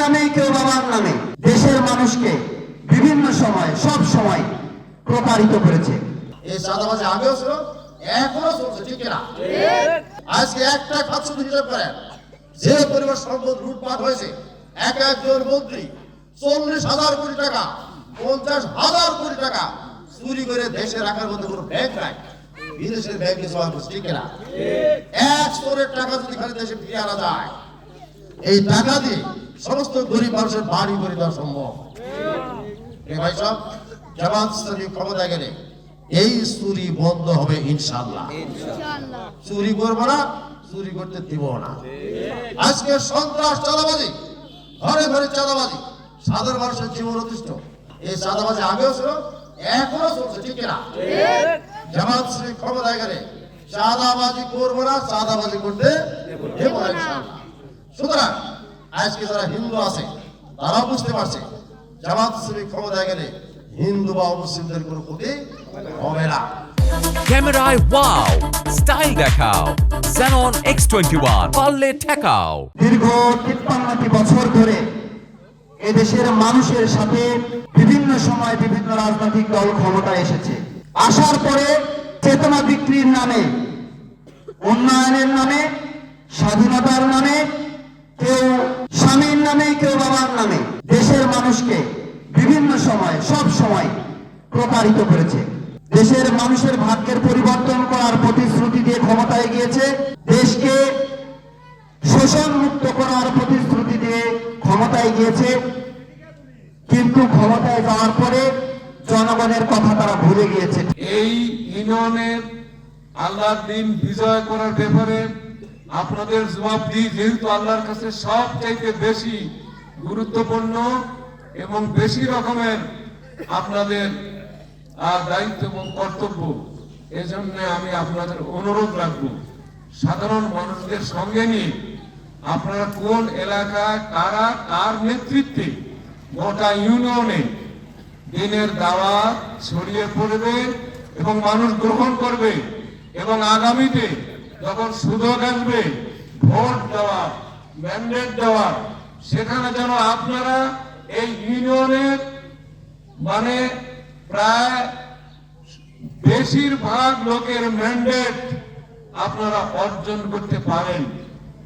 নামে কেউ বাবার নামে। দেশের মানুষকে বিভিন্ন সময়, সব সময় প্রতারিত করেছে। এই ছিল এখনও চলছে আজকে একটা খাত শুধু হিসাব করেন। যে পরিবার সম্পদ লুটপাট হয়েছে, এক একজন মন্ত্রী চল্লিশ হাজার কোটি টাকা, পঞ্চাশ হাজার কোটি টাকা চুরি করে দেশে রাখার মধ্যে কোনো ব্যাংক নাই। বিদেশের ব্যাংকে সবাই করছে ঠিক কিনা? এক স্তরের টাকা যদি খালি দেশে ফিরে আনা যায়, এই টাকা দিয়ে সমস্ত গরিব মানুষের বাড়ি করে দেওয়া সম্ভব। ভাই সব জামাত ইসলামী ক্ষমতায় গেলে এই চুরি বন্ধ হবে ইনশাল্লাহ চুরি করব না চুরি করতে দিব না। আজকে সন্ত্রাস চাঁদাবাজি ঘরে ঘরে চাঁদাবাজি সাধারণ মানুষের জীবন অতিষ্ঠ। এই চাঁদাবাজি আগেও ছিল এখনও চলছে ঠিক না জামাত ইসলামী ক্ষমতায় গেলে চাঁদাবাজি করব না চাঁদাবাজি করতে দেব না। সুতরাং আজকে যারা হিন্দু আছে তারাও বুঝতে পারছে জামাত ইসলামী ক্ষমতায় গেলে হিন্দু বা মুসলিমদের কোনো ক্ষতি হবে না। ক্যামেরায় ওয়াও স্টাইল দেখাও Xenon X21 পারলে ঠেকাও। দীর্ঘ তিপ্পান্নটি বছর ধরে এদেশের মানুষের সাথে বিভিন্ন সময় বিভিন্ন রাজনৈতিক দল ক্ষমতায় এসেছে। আসার পরে চেতনা বিক্রির নামে উন্নয়নের নামে স্বাধীনতার নামে মানুষকে বিভিন্ন সময়, সব সময় প্রতারিত করেছে। দেশের মানুষের ভাগ্যের পরিবর্তন করার প্রতিশ্রুতি দিয়ে ক্ষমতায় গিয়েছে দেশকে শোষণ মুক্ত করার প্রতিশ্রুতি দিয়ে ক্ষমতায় গিয়েছে কিন্তু ক্ষমতায় যাওয়ার পরে জনগণের কথা তারা ভুলে গিয়েছে। এই ইউনিয়নের আল্লাহর দিন বিজয় করার ব্যাপারে আপনাদের জবাবদিহি যেহেতু আল্লাহর কাছে সব চাইতে বেশি গুরুত্বপূর্ণ। এবং বেশি রকমের আপনাদের দায়িত্ব এবং কর্তব্য, এজন্য আমি আপনাদের অনুরোধ রাখব। সাধারণ মানুষদের সঙ্গে নিয়ে আপনারা কোন এলাকায়, কারা, কার নেতৃত্বে গোটা ইউনিয়নে দিনের দাওয়া ছড়িয়ে পড়বে এবং মানুষ গ্রহণ করবে এবং আগামীতে যখন সুযোগ আসবে, ভোট দেওয়া ম্যান্ডেট দেওয়া সেখানে যেন আপনারা এই ইউনিয়নের মানে প্রায় বেশিরভাগ লোকের ম্যান্ডেট আপনারা অর্জন করতে পারেন।